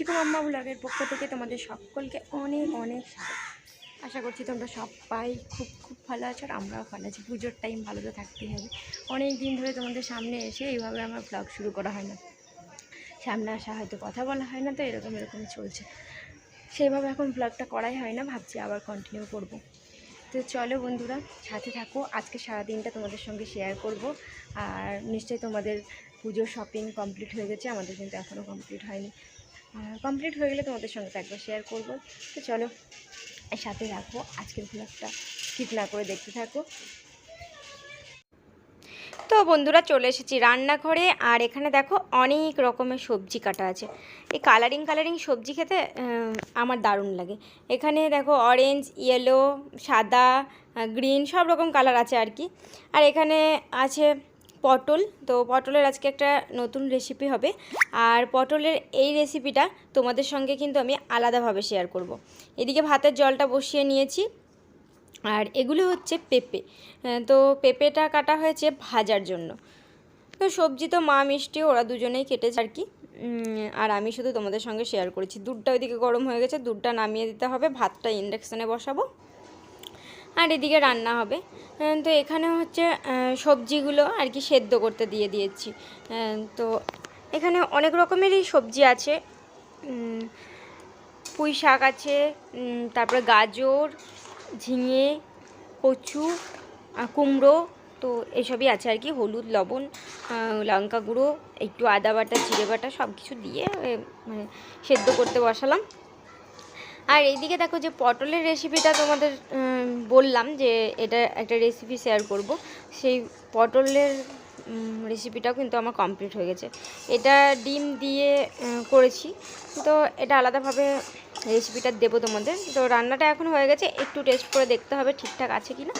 চিকু মাম্মা ব্লগের পক্ষ থেকে তোমাদের সকলকে অনেক অনেক। আশা করছি তোমরা সবাই খুব খুব ভালো আছো আর আমরাও ভালো আছি। পুজোর টাইম ভালো তো থাকতেই হবে। অনেক দিন ধরে তোমাদের সামনে এসে এইভাবে আমার ব্লগ শুরু করা হয় না। সামনে আসা হয়তো কথা বলা হয় না, তো এরকম এরকম চলছে। সেইভাবে এখন ব্লগটা করাই হয় না, ভাবছি আবার কন্টিনিউ করব। তো চলো বন্ধুরা, সাথে থাকো। আজকে সারাদিনটা তোমাদের সঙ্গে শেয়ার করব। আর নিশ্চয়ই তোমাদের পুজোর শপিং কমপ্লিট হয়ে গেছে, আমাদের কিন্তু এখনও কমপ্লিট হয়নি। কমপ্লিট হয়ে গেলে তোমাদের সঙ্গে একবার শেয়ার করব। তো চলো সাথে রাখব আজকের ব্লগটা স্কিপ না করে দেখতে থাকো। তো বন্ধুরা, চলে এসেছি রান্নাঘরে, আর এখানে দেখো অনেক রকমের সবজি কাটা আছে। এই কালারিং কালারিং সবজি খেতে আমার দারুণ লাগে। এখানে দেখো অরেঞ্জ ইয়েলো সাদা গ্রিন সব রকম কালার আছে আর কি। আর এখানে আছে পটল। তো পটলের আজকে একটা নতুন রেসিপি হবে। আর পটলের এই রেসিপিটা তোমাদের সঙ্গে কিন্তু আমি আলাদাভাবে শেয়ার করব। এদিকে ভাতের জলটা বসিয়ে নিয়েছি। আর এগুলো হচ্ছে পেঁপে। তো পেঁপেটা কাটা হয়েছে ভাজার জন্য। তো সবজি তো মা, মিষ্টি, ওরা দুজনেই কেটেছে আর কি। আর আমি শুধু তোমাদের সঙ্গে শেয়ার করেছি। দুধটা ওইদিকে গরম হয়ে গেছে, দুধটা নামিয়ে দিতে হবে। ভাতটা ইন্ডাকশানে বসাবো। আর এদিকে রান্না হবে। তো এখানে হচ্ছে সবজিগুলো আর কি সেদ্ধ করতে দিয়ে দিয়েছি। তো এখানে অনেক রকমেরই সবজি আছে। পুঁই শাক আছে তারপরে গাজর, ঝিঙে, কচু কুমড়ো, তো এসবই আছে আর কি। হলুদ, লবণ লঙ্কা গুঁড়ো, একটু আদা বাটা, জিরে বাটা সব কিছু দিয়ে মানে সেদ্ধ করতে বসালাম। আর এইদিকে দেখো যে পটলের রেসিপিটা তোমাদের বললাম যে এটা একটা রেসিপি শেয়ার করব। সেই পটলের রেসিপিটাও কিন্তু আমার কমপ্লিট হয়ে গেছে। এটা ডিম দিয়ে করেছি। তো এটা আলাদাভাবে রেসিপিটা দেবো তোমাদের। তো রান্নাটা এখন হয়ে গেছে। একটু টেস্ট করে দেখতে হবে ঠিকঠাক আছে কি না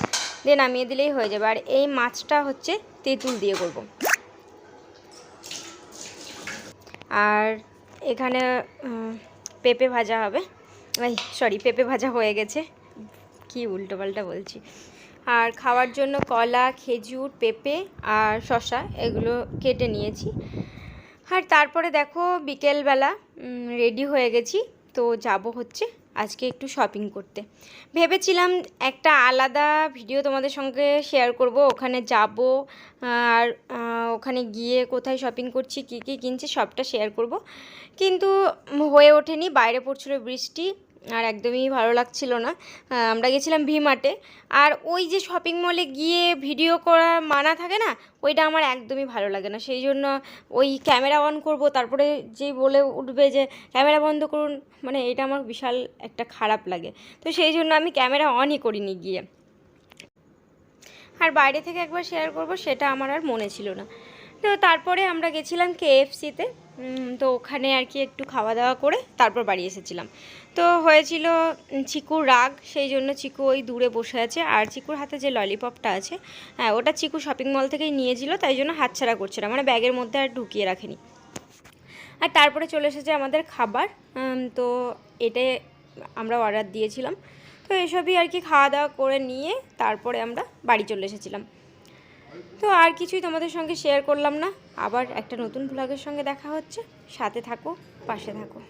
দিয়ে নামিয়ে দিলেই হয়ে যাবে। আর এই মাছটা হচ্ছে তেঁতুল দিয়ে করব। আর এখানে পেঁপে ভাজা হবে। এই সরি পেঁপে ভাজা হয়ে গেছে। কি উল্টোপাল্টা বলছি। আর খাওয়ার জন্য কলা, খেজুর, পেঁপে আর শশা এগুলো কেটে নিয়েছি। আর তারপরে দেখো বিকেলবেলা রেডি হয়ে গেছি। তো যাব হচ্ছে আজকে একটু শপিং করতে। ভেবেছিলাম একটা আলাদা ভিডিও তোমাদের সঙ্গে শেয়ার করব। ওখানে যাব আর ওখানে গিয়ে কোথায় শপিং করছি, কী কী কিনছি সবটা শেয়ার করব। কিন্তু হয়ে ওঠেনি, বাইরে পড়ছিল বৃষ্টি। আর একদমই ভালো লাগছিল না। আমরা গেছিলাম ভি মার্টে আর ওই যে শপিং মলে গিয়ে ভিডিও করার মানা থাকে না, ওইটা আমার একদমই ভালো লাগে না। সেই জন্য ওই ক্যামেরা অন করব, তারপরে যেই বলে উঠবে যে ক্যামেরা বন্ধ করুন মানে এটা আমার বিশাল একটা খারাপ লাগে। তো সেই জন্য আমি ক্যামেরা অনই করিনি গিয়ে। আর বাইরে থেকে একবার শেয়ার করব, সেটা আমার আর মনে ছিল না। তো তারপরে আমরা গেছিলাম কেএফসিতে তো ওখানে আর কি একটু খাওয়া দাওয়া করে তারপর বাড়ি এসেছিলাম। তো হয়েছিল চিকুর রাগ, সেই জন্য চিকু ওই দূরে বসে আছে। আর চিকুর হাতে যে ললিপপটা আছে হ্যাঁ ওটা চিকু শপিং মল থেকেই নিয়েছিল, তাই জন্য হাতছাড়া করছে না মানে ব্যাগের মধ্যে আর ঢুকিয়ে রাখেনি। আর তারপরে চলে এসেছে আমাদের খাবার তো এটাই আমরা অর্ডার দিয়েছিলাম। তো এসবই আর কি খাওয়া দাওয়া করে নিয়ে তারপরে আমরা বাড়ি চলে এসেছিলাম। তো আর কিছুই তোমাদের সঙ্গে শেয়ার করলাম না। আবার একটা নতুন ভ্লগের সঙ্গে দেখা হচ্ছে। সাথে থাকো, পাশে থাকো।